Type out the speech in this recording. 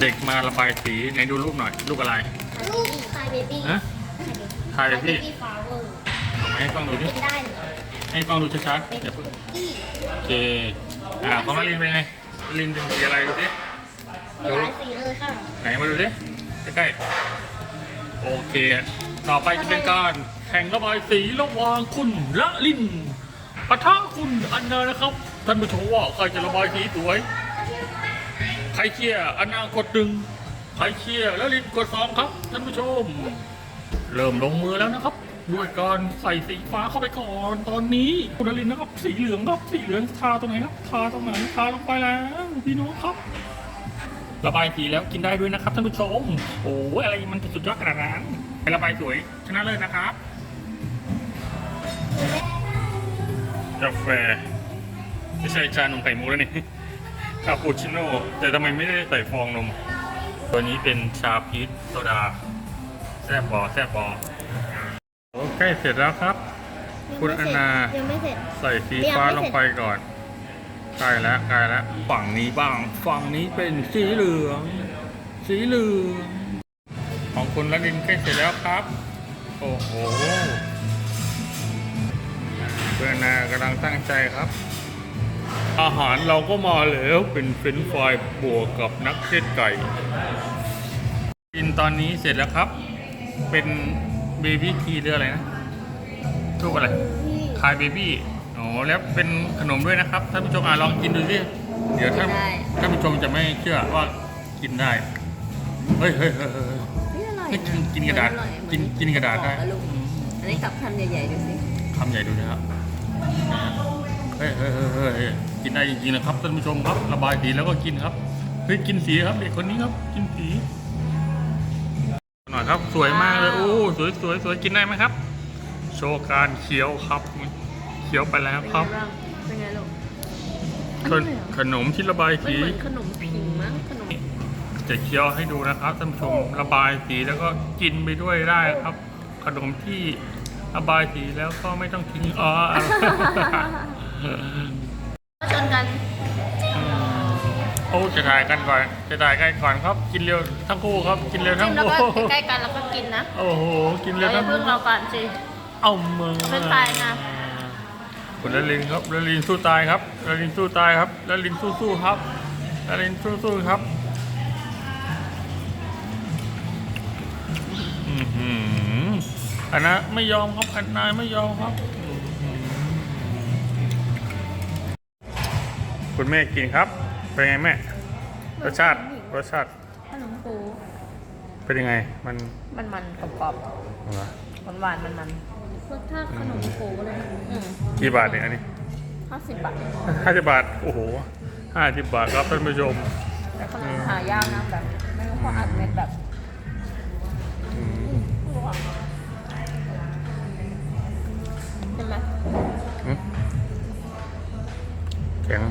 เด็กมาระบายสีไหนดูรูปหน่อย รูปอะไรลูกคายเบบี้ฮะถ่ายเลยพี่ฟลาเวอร์ให้กล้องดูดิกินได้เหรอให้กล้องดูชัดๆเป็นเดี๋ยวคุกกี้โอเคอ่าของนารินเป็นไงนารินเป็นสีอะไรดูดิมีหลายสีเลยค่ะไหนมาดูดิใกล้ๆโอเค ต่อไปจะเป็นการแข่งระบายสีระหว่างคุณละลินปะทะคุณอันนานะครับท่านผู้ชมว่าใครจะระบายสีสวย ใครเชียร์อันนากดหนึ่งใครเชียร์ละลินกดสองครับท่านผู้ชม เริ่มลงมือแล้วนะครับ ด้วยการใส่สีฟ้าเข้าไปก่อนตอนนี้คุณลินนะครับ สีเหลืองครับสีเหลืองทาตรงไหนครับทาตรงไหนทาลงไปแล้วพี่น้องครับ ระบายสีแล้วกินได้ด้วยนะครับท่านผู้ชมโอ้อะไรมันจะสุดยอดขนาดนั้นไประบายสวยชนะเลยนะครับกาแฟไม่ใช่ชานมไข่มุกแล้วนี่ คาปูชิโน่แต่ทำไมไม่ได้ใส่ฟองนม ตัวนี้เป็นชาพีชโซดา แซ่บบอแซ่บบอโอเคเสร็จแล้วครับ คุณอนายังไม่เสร็จ ใส่สีฟ้าลงไปก่อนใกล้แล้วใกล้แล้วฝั่งนี้บ้าง ฝั่งนี้เป็นสีเหลือง สีเหลืองของคุณละลินใกล้เสร็จแล้วครับ โอ้โหเพื่อนนากำลังตั้งใจครับ อาหารเราก็มาแล้วเป็นเฟรนช์ฟรายบวกกับนักเก็ตไก่กินตอนนี้เสร็จแล้วครับ เป็นเบบี้ทีหรืออะไรนะทุกอะไรคายเบบี้อ๋อแล้วเป็นขนมด้วยนะครับท่านผู้ชมอะลองกินดูสิเดี๋ยวท่านท่านผู้ชมจะไม่เชื่อว่ากินได้ เฮ้ยเฮ้ยเฮ้ยเฮ้ยนี่อร่อยให้กินกินกระดาษออยกินกินกระดาษได้อลูกอันนี้กับคำใหญ่ๆดูสิคำใหญ่ดูนะครับ เฮ้ยเฮ้ยเฮ้ยกินได้จริงๆนะครับท่านผู้ชมครับระบายสีแล้วก็กินครับเฮ้ยกินสีครับเด็กคนนี้ครับ กินสีหน่อยครับสวยมากเลยโอ้สวยสวยสวยกินได้ไหมครับ โชว์การเคี้ยวครับเคี้ยวไปแล้วครับเป็นไงลูกขนมที่ระบายสีขนมผิงมั้งขนมจะเคี้ยวให้ดูนะครับท่านผู้ชมระบายสีแล้วก็กินไปด้วยได้ครับ ขนมที่ระบายสีแล้วก็ไม่ต้องทิ้งอ๋อ ชนกันโอ้จะถ่ายกันก่อน จะถ่ายกันก่อนครับ กินเร็วทั้งคู่ครับ กินเร็วทั้จิ้งมแล้วคู่ ก็ใกล้ๆกันแล้วก็กินนะโอ้โห กินเร็เดี๋ยววอย่าทั้งเพิ่งคู่เราก่อนสิ เอามือเป็นไฟนะ คุณละลินครับละลินสู้ตายครับละลินสู้ตายครับละลินสู้สู้ๆครับละลินสู้สู้ๆครับอือหืออันนะไม่ยอมครับอันนายไม่ยอมครับอื้อหือ คุณแม่กินครับ เป็นไงแม่ รสชาติรสชาติขนมปูเป็นยังไง มันมันมันกรอบเหรอๆหวานๆมันมันรสชาติขนมโคเลยๆอืมกี่บาทเนี่ยอันนี้ห้าสิบบาทห้าสิบบาทโอ้โหห้าสิบบาทครับท่านผู้ชมแต่ขนมหายากนะแบบไม่รู้เขาอัดเม็ดแบบอืมใช่ไหมหืมแข็ง